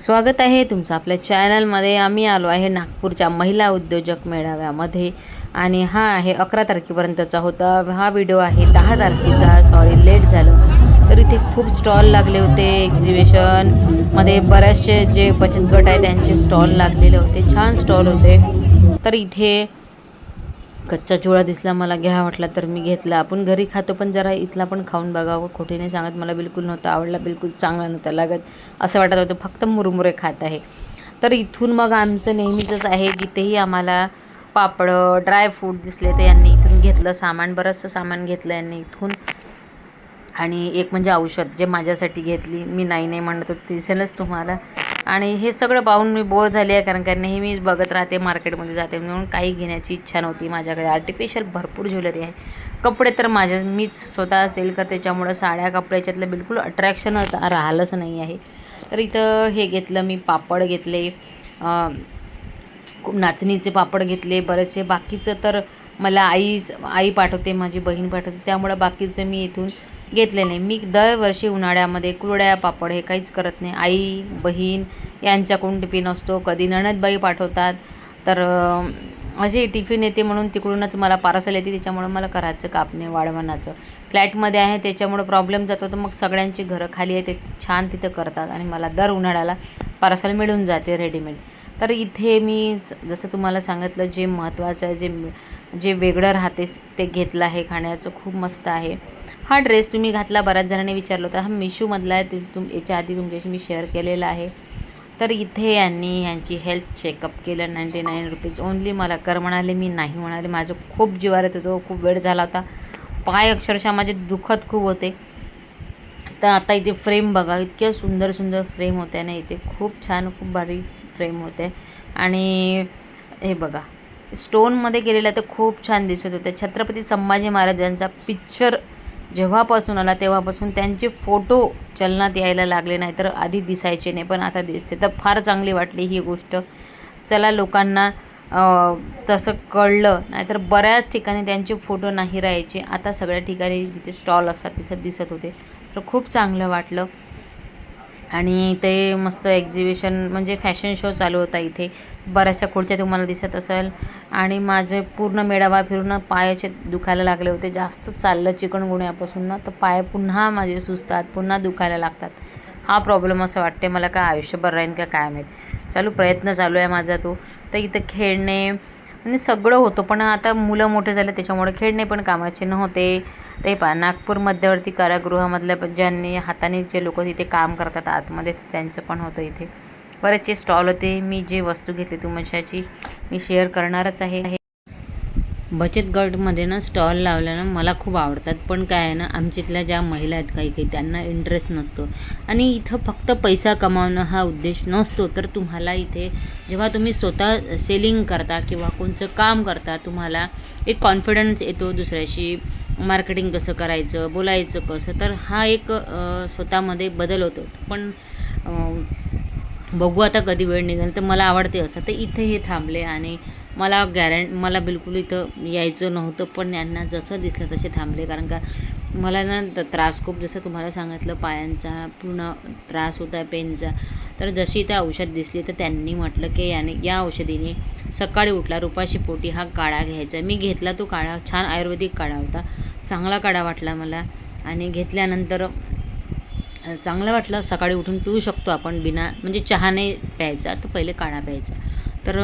स्वागत आहे तुमचं आपल्या चॅनलमध्ये. आम्ही आलो आहे नागपूरच्या महिला उद्योजक मेळाव्यामध्ये आणि हा आहे अकरा तारखेपर्यंतचा होता. हा व्हिडिओ आहे दहा तारखेचा. सॉरी लेट झालं. तर इथे खूप स्टॉल लागले होते. एक्झिबिशनमध्ये बरेचसे जे बचत गट आहे त्यांचे स्टॉल लागलेले होते. छान स्टॉल होते. तर इथे कच्चा चिवडा दिसला मला घ्या वाटला तर मी घेतला. आपण घरी खातो पण जरा इथला पण खाऊन बघावं. खोटे नाही सांगत मला बिलकुल नव्हतं आवडला बिलकुल चांगला नव्हता लागत. असं वाटत होतं फक्त मुरमुरे खात आहे. तर इथून मग आमचं नेहमीचंच आहे जिथेही आम्हाला पापडं ड्रायफ्रूट दिसले तर यांनी इथून घेतलं सामान बरंचसं सामान घेतलं यांनी इथून. आणि एक म्हणजे औषध जे माझ्यासाठी घेतली. मी नाही नाही म्हणत होते दिसेलच तुम्हाला. आणि हे सगळं पाहून मी बोर झाली आहे कारण का नेहमीच बघत राहते मार्केटमध्ये जाते म्हणून काही घेण्याची इच्छा नव्हती माझ्याकडे. आर्टिफिशियल भरपूर ज्वेलरी आहे. कपडे तर माझ्या मीच स्वतः सेल करते त्याच्यामुळं साड्या कपड्याच्यातलं बिलकुल अट्रॅक्शन राहिलंच नाही आहे. तर इथं हे घेतलं मी पापड घेतले खूप नाचणीचे पापड घेतले बरेचसे. बाकीचं तर मला आई आई पाठवते माझी बहीण पाठवते त्यामुळं बाकीचं मी इथून घेतले नाही. मी दरवर्षी उन्हाळ्यामध्ये कुरड्या पापड हे काहीच करत नाही. आई बहीण यांच्याकडून टिफिन असतो. कधी नणदबाई पाठवतात. तर अशी टिफिन येते म्हणून तिकडूनच मला पार्सल येते. त्याच्यामुळं मला करायचं कापणे वाढवण्याचं. फ्लॅटमध्ये आहे त्याच्यामुळं प्रॉब्लेम जातो. तर मग सगळ्यांची घरं खाली आहे ते छान तिथं करतात आणि मला दर उन्हाळ्याला पार्सल मिळून जाते रेडीमेड. तर इथे मी जसं तुम्हाला सांगितलं जे महत्त्वाचं आहे जे जे वेगळं राहते ते घेतलं आहे खाण्याचं खूप मस्त आहे. हा ड्रेस तुम्ही घातला बऱ्याच जणांनी विचारलं होता. हा मिशूमधला आहे तुम याच्या आधी तुमच्याशी मी शेअर केलेला आहे. तर इथे यांनी यांची हेल्थ चेकअप केलं नाईंटी नाईन रुपीज ओनली मला कर म्हणाले मी नाही म्हणाले. माझं खूप जिवार येत होतो खूप वेळ झाला होता. पाय अक्षरशः माझे दुखत खूप होते. तर आता इथे फ्रेम बघा इतक्या सुंदर सुंदर फ्रेम होत्या ना इथे खूप छान खूप भारी फ्रेम होते. आणि हे बघा स्टोनमध्ये केलेलं तर खूप छान दिसत होत्या छत्रपती संभाजी महाराजांचा पिक्चर जेव्हापासून आला तेव्हापासून त्यांचे फोटो चलनात यायला लागले नाही तर आधी दिसायचे नाही पण आता दिसते. तर फार चांगली वाटली ही गोष्ट. चला लोकांना तसं कळलं नाहीतर बऱ्याच ठिकाणी त्यांचे फोटो नाही राहायचे. आता सगळ्या ठिकाणी जिथे स्टॉल असतात तिथं दिसत होते. तर खूप चांगलं वाटलं. आणि ते मस्त एक्झिबिशन म्हणजे फॅशन शो चालू होता इथे. बऱ्याचशा खुर्च्या तुम्हाला दिसत असेल. आणि माझे पूर्ण मेळावा फिरून पायाचे दुखायला लागले होते. जास्त चाललं चिकणगुण्यापासून ना तर पाय पुन्हा माझे सुजतात पुन्हा दुखायला लागतात. हा प्रॉब्लेम असं वाटते मला काय आयुष्यभर राहीन का काय माहीत. चालू प्रयत्न चालू आहे माझा तो. तर इथं खेळणे म्हणजे सगळं होतं. पण आता मुलं मोठे झाले त्याच्यामुळे खेळणे पण कामाचे नव्हते. ते पा नागपूर मध्यवर्ती कारागृहामधल्या ज्यांनी हाताने जे लोक तिथे काम करतात आतमध्ये त्यांचं पण होतं इथे. बरेचसे स्टॉल होते. मी जे वस्तू घेतली तुमच्याशी मी शेअर करणारच आहे. बचत गटमध्ये ना स्टॉल लावल्यानं मला खूप आवडतात. पण काय आहे ना आमच्यातल्या ज्या महिला आहेत काही काही त्यांना इंटरेस्ट नसतो. आणि इथं फक्त पैसा कमावणं हा उद्देश नसतो. तर तुम्हाला इथे जेव्हा तुम्ही स्वतः सेलिंग करता किंवा कोणचं काम करता तुम्हाला एक कॉन्फिडन्स येतो दुसऱ्याशी. मार्केटिंग कसं करायचं बोलायचं कसं तर हा एक स्वतःमध्ये बदल होतो. पण बघू आता कधी वेळ निघेल तर मला आवडते असं. तर इथे हे थांबले आणि मला गॅरं मला बिलकुल इथं यायचं नव्हतं पण यांना जसं दिसलं तसे थांबले. कारण का मला ना त्रास खूप जसं तुम्हाला सांगितलं पायांचा पूर्ण त्रास होता पेनचा. तर जशी इथं औषध दिसली तर त्यांनी म्हटलं की याने या औषधीने सकाळी उठला रुपाशी पोटी हा काढा घ्यायचा. मी घेतला तो काढा छान आयुर्वेदिक काढा होता. चांगला काढा वाटला मला. आणि घेतल्यानंतर चांगलं वाटलं. सकाळी उठून पिऊ शकतो आपण बिना म्हणजे चहाने प्यायचा तर पहिले काढा प्यायचा. तर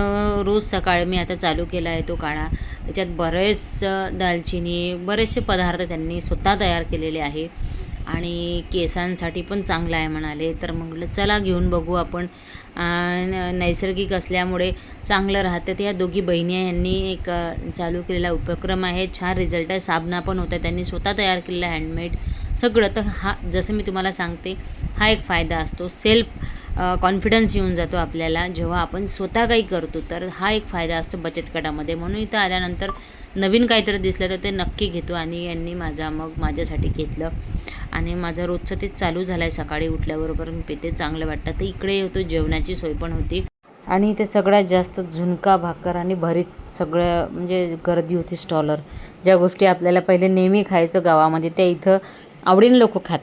रोज सकाळी मी आता चालू केला आहे तो काढा. त्याच्यात बरेच दालचिनी बरेचसे पदार्थ त्यांनी स्वतः तयार केलेले आहे. आणि केसांसाठी पण चांगलं आहे म्हणाले. तर म्हटलं चला घेऊन बघू आपण. नैसर्गिक असल्यामुळे चांगलं राहतं. तर या दोघी बहिणी यांनी एक चालू केलेला उपक्रम आहे. छान रिझल्ट आहे. साबणा पण होता. त्यांनी स्वतः तयार केलेला हँडमेड सगळं. तर हा जसं मी तुम्हाला सांगते हा एक फायदा असतो. सेल्फ कॉन्फिडन्स येऊन जातो आपल्याला. जेव्हा आपण स्वतः काही करतो तर हा एक फायदा असतो बचत गटामध्ये. म्हणून इथं आल्यानंतर नवीन काहीतरी दिसलं तर ते नक्की घेतो आणि यांनी माझा मग माझ्यासाठी घेतलं. आणि माझं रोजचं ते चालू झालं आहे सकाळी उठल्याबरोबर मी पेते चांगलं वाटतं. तर इकडे होतो जेवणाची सोय पण होती. आणि इथे सगळ्यात जास्त झुणका भाकर आणि भरीत सगळं म्हणजे गर्दी होती स्टॉलर ज्या गोष्टी आपल्याला पहिले नेहमी खायचं गावामध्ये त्या इथं आवडीने लोक खातात.